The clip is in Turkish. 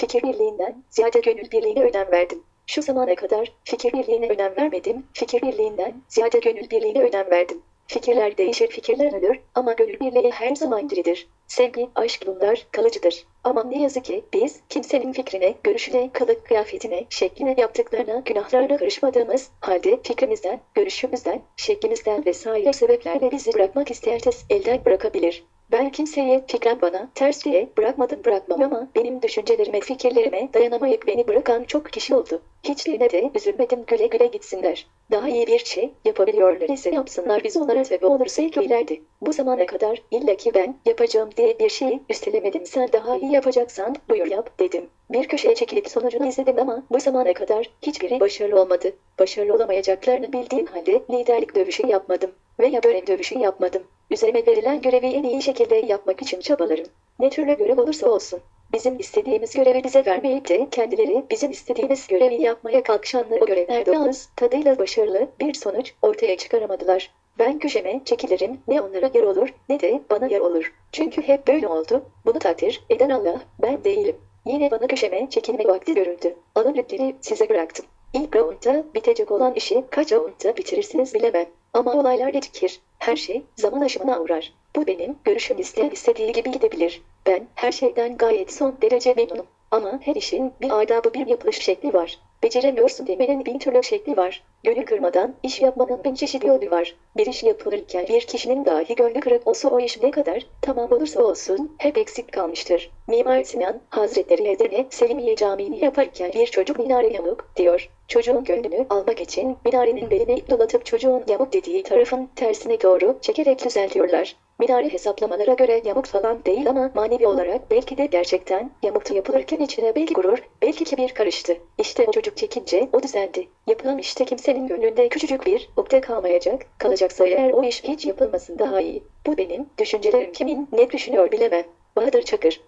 fikir birliğinden ziyade gönül birliğine önem verdim. Şu zamana kadar fikir birliğine önem vermedim, fikir birliğinden ziyade gönül birliğine önem verdim. Fikirler değişir, fikirler ölür ama gönül birliği her zaman diridir. Sevgi, aşk bunlar kalıcıdır. Ama ne yazık ki biz kimsenin fikrine, görüşüne, kılık kıyafetine, şekline, yaptıklarına, günahlarına karışmadığımız halde fikrimizden, görüşümüzden, şeklimizden vesaire sebeplerle bizi bırakmak herkes elden bırakabilir. Ben kimseye fikren bana ters diye bırakmadım bırakmam ama benim düşüncelerime, fikirlerime dayanamayıp beni bırakan çok kişi oldu. Hiçbirine de üzülmedim güle güle gitsinler. Daha iyi bir şey yapabiliyorlar ise yapsınlar biz onlara tabi olursa ilerdi. Bu zamana kadar illa ki ben yapacağım diye bir şeyi üstelemedim sen daha iyi yapacaksan buyur yap dedim. Bir köşeye çekilip sonucunu izledim ama bu zamana kadar hiçbiri başarılı olmadı. Başarılı olamayacaklarını bildiğim halde liderlik dövüşü yapmadım veya görev dövüşü yapmadım. Üzerime verilen görevi en iyi şekilde yapmak için çabalarım. Ne türlü görev olursa olsun. Bizim istediğimiz görevi bize vermeyip de kendileri bizim istediğimiz görevi yapmaya kalkışanlar o görevlerde ağız tadıyla başarılı bir sonuç ortaya çıkaramadılar. Ben köşeme çekilirim ne onlara yer olur ne de bana yer olur. Çünkü hep böyle oldu. Bunu takdir eden Allah ben değilim. Yine bana köşeme çekilme vakti görüldü. Alın ipleri size bıraktım. İlk roundda bitecek olan işi kaç roundda bitirirsiniz bilemem. Ama olaylar gecikir. Her şey zaman aşımına uğrar. Bu benim görüşüm isteyen istediği gibi gidebilir. Ben her şeyden gayet son derece memnunum. Ama her işin bir adabı bir yapılış şekli var. Beceremiyorsun demenin bin türlü şekli var. Gönül kırmadan iş yapmanın bin çeşit yolu var. Bir iş yapılırken bir kişinin dahi gönlü kırık olsa o iş ne kadar tamam olursa olsun hep eksik kalmıştır. Mimar Sinan Hazretleri Edirne Selimiye Camii'ni yaparken bir çocuk minare yamuk diyor. Çocuğun gönlünü almak için minarenin belini dolatıp çocuğun yamuk dediği tarafın tersine doğru çekerek düzeltiyorlar. Minare hesaplamalara göre yamuk falan değil ama manevi olarak belki de gerçekten yamuktu yapılırken içine belki gurur, belki kibir karıştı. İşte çocuk çekince o düzeldi. Yapılan işte kimsenin gönlünde küçücük bir ukde kalmayacak. Kalacaksa eğer o iş hiç yapılmasın daha iyi. Bu benim düşüncelerim kimin ne düşünüyor bilemem. Bahadır Çakır